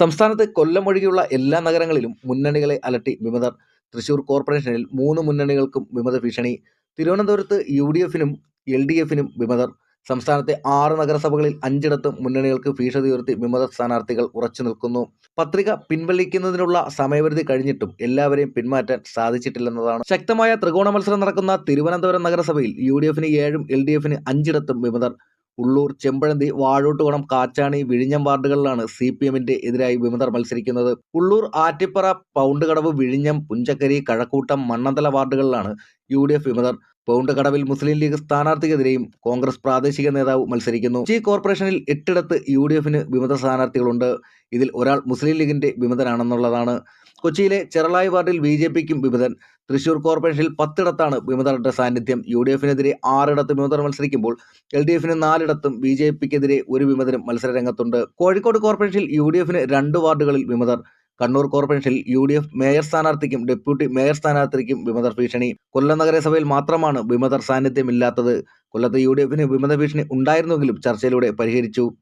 സംസ്ഥാനത്ത് കൊല്ലം ഒഴികെയുള്ള എല്ലാ നഗരങ്ങളിലും മുന്നണികളെ അലട്ടി വിമതർ. തൃശൂർ കോർപ്പറേഷനിൽ മൂന്ന് മുന്നണികൾക്കും വിമത ഭീഷണി. തിരുവനന്തപുരത്ത് യു ഡി എഫിനും എൽ ഡി എഫിനും വിമതർ. സംസ്ഥാനത്തെ ആറ് നഗരസഭകളിൽ അഞ്ചിടത്തും മുന്നണികൾക്ക് ഭീഷണി ഉയർത്തി വിമത സ്ഥാനാർത്ഥികൾ ഉറച്ചു നിൽക്കുന്നു. പത്രിക പിൻവലിക്കുന്നതിനുള്ള സമയപരിധി കഴിഞ്ഞിട്ടും എല്ലാവരെയും പിന്മാറ്റാൻ സാധിച്ചിട്ടില്ലെന്നതാണ്. ശക്തമായ ത്രികോണ മത്സരം നടക്കുന്ന തിരുവനന്തപുരം നഗരസഭയിൽ യു ഡി എഫിന് ഏഴും എൽ ഡി എഫിന് അഞ്ചിടത്തും വിമതർ. ഉള്ളൂർ ചെമ്പഴന്തി വാഴോട്ടുകുളം കാച്ചാണി വിഴിഞ്ഞം വാർഡുകളിലാണ് സി പി എമ്മിന്റെ എതിരായി വിമതർ മത്സരിക്കുന്നത്. ഉള്ളൂർ ആറ്റിപ്പറ പൗണ്ടുകടവ് വിഴിഞ്ഞം പുഞ്ചക്കരി കഴക്കൂട്ടം മണ്ണന്തല വാർഡുകളിലാണ് യു ഡി എഫ് വിമതർ. പൗണ്ടുകടവിൽ മുസ്ലിം ലീഗ് സ്ഥാനാർത്ഥിക്കെതിരെയും കോൺഗ്രസ് പ്രാദേശിക നേതാവ് മത്സരിക്കുന്നു. കൊച്ചി കോർപ്പറേഷനിൽ എട്ടിടത്ത് യു ഡി എഫിന് വിമത സ്ഥാനാർത്ഥികളുണ്ട്. ഇതിൽ ഒരാൾ മുസ്ലിം ലീഗിന്റെ വിമതനാണെന്നുള്ളതാണ്. കൊച്ചിയിലെ ചെറളായി വാർഡിൽ ബി ജെ പിക്കും വിമതൻ. തൃശൂർ കോർപ്പറേഷനിൽ പത്തിടത്താണ് വിമതരുടെ സാന്നിധ്യം. യു ഡി എഫിനെതിരെ ആറിടത്ത് വിമതർ മത്സരിക്കുമ്പോൾ എൽ ഡി എഫിന് നാലിടത്തും ബി ജെ പിക്കെതിരെ ഒരു വിമതരും മത്സരരംഗത്തുണ്ട്. കോഴിക്കോട് കോർപ്പറേഷനിൽ യു ഡി എഫിന് രണ്ട് വാർഡുകളിൽ വിമതർ. കണ്ണൂർ കോർപ്പറേഷനിൽ യു ഡി എഫ് മേയർ സ്ഥാനാർത്ഥിക്കും ഡെപ്യൂട്ടി മേയർ സ്ഥാനാർത്ഥിക്കും വിമതർ ഭീഷണി. കൊല്ലം നഗരസഭയിൽ മാത്രമാണ് വിമതർ സാന്നിധ്യമില്ലാത്തത്. കൊല്ലത്ത് യു ഡി എഫിന് വിമത ഭീഷണി ഉണ്ടായിരുന്നുവെങ്കിലും ചർച്ചയിലൂടെ പരിഹരിച്ചു.